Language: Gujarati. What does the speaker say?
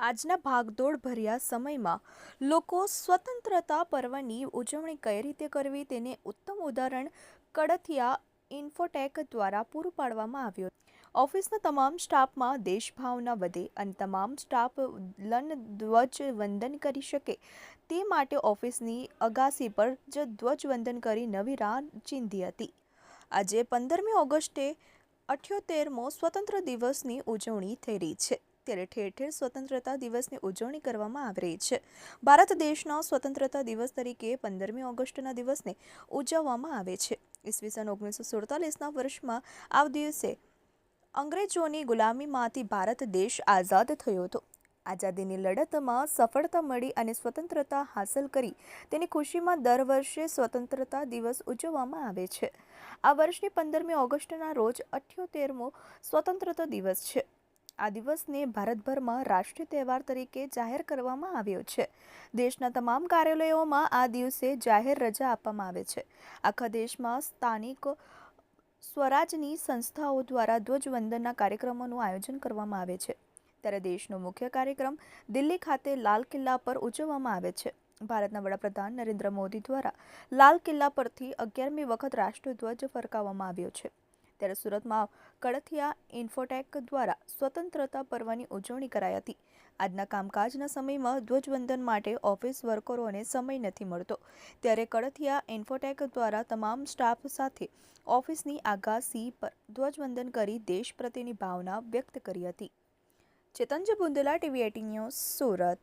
આજના ભાગદોડ ભર્યા સમયમાં લોકો સ્વતંત્રતા પર્વની ઉજવણી કઈ રીતે કરવી તેને ઉત્તમ ઉદાહરણ કડથિયા ઇન્ફોટેક દ્વારા પૂરું પાડવામાં આવ્યું. ઓફિસના તમામ સ્ટાફમાં દેશભાવના વધે અને તમામ સ્ટાફ લન ધ્વજ વંદન કરી શકે તે માટે ઓફિસની અગાસી પર જ ધ્વજવંદન કરી નવી રાહ ચીંધી હતી. આજે પંદરમી ઓગસ્ટે અઠ્યોતેરમો સ્વતંત્ર દિવસની ઉજવણી થઈ રહી છે. ત્યારે ઠેર ઠેર સ્વતંત્રતા દિવસની ઉજવણી કરવામાં આવી રહી છે. ભારત દેશનો સ્વતંત્રતા દિવસ તરીકે પંદરમી ઓગસ્ટના દિવસને ઉજવવામાં આવે છે. ઈસવીસન ઓગણીસો સુડતાલીસના વર્ષમાં આ દિવસે અંગ્રેજોની ગુલામીમાંથી ભારત દેશ આઝાદ થયો હતો. આઝાદીની લડતમાં સફળતા મળી અને સ્વતંત્રતા હાંસલ કરી તેની ખુશીમાં દર વર્ષે સ્વતંત્રતા દિવસ ઉજવવામાં આવે છે. આ વર્ષની પંદરમી ઓગસ્ટના રોજ અઠ્યોતેરમો સ્વતંત્રતા દિવસ છે. આ દિવસને ભારતભરમાં રાષ્ટ્રીય તહેવાર તરીકે જાહેર કરવામાં આવ્યો છે. દેશના તમામ કાર્યાલયોમાં આ દિવસે જાહેર રજા આપવામાં આવે છે. આખા દેશમાં સ્થાનિક સ્વરાજની સંસ્થાઓ દ્વારા ધ્વજવંદનના કાર્યક્રમોનું આયોજન કરવામાં આવે છે. ત્યારે દેશનો મુખ્ય કાર્યક્રમ દિલ્હી ખાતે લાલ કિલ્લા પર ઉજવવામાં આવે છે. ભારતના વડાપ્રધાન નરેન્દ્ર મોદી દ્વારા લાલ કિલ્લા પરથી અગિયારમી વખત રાષ્ટ્રધ્વજ ફરકાવવામાં આવ્યો છે. ત્યારે સુરતમાં કડથિયા ઇન્ફોટેક દ્વારા સ્વતંત્રતા પર્વની ઉજવણી કરાઈ હતી. આજના કામકાજના સમયમાં ધ્વજવંદન માટે ઓફિસ વર્કરોને સમય નથી મળતો. ત્યારે કડથિયા ઇન્ફોટેક દ્વારા તમામ સ્ટાફ સાથે ઓફિસની આગાસી પર ધ્વજવંદન કરી દેશ પ્રત્યેની ભાવના વ્યક્ત કરી હતી. ચેતનજી બુંદલા ટીવી એટી ન્યૂઝ સુરત.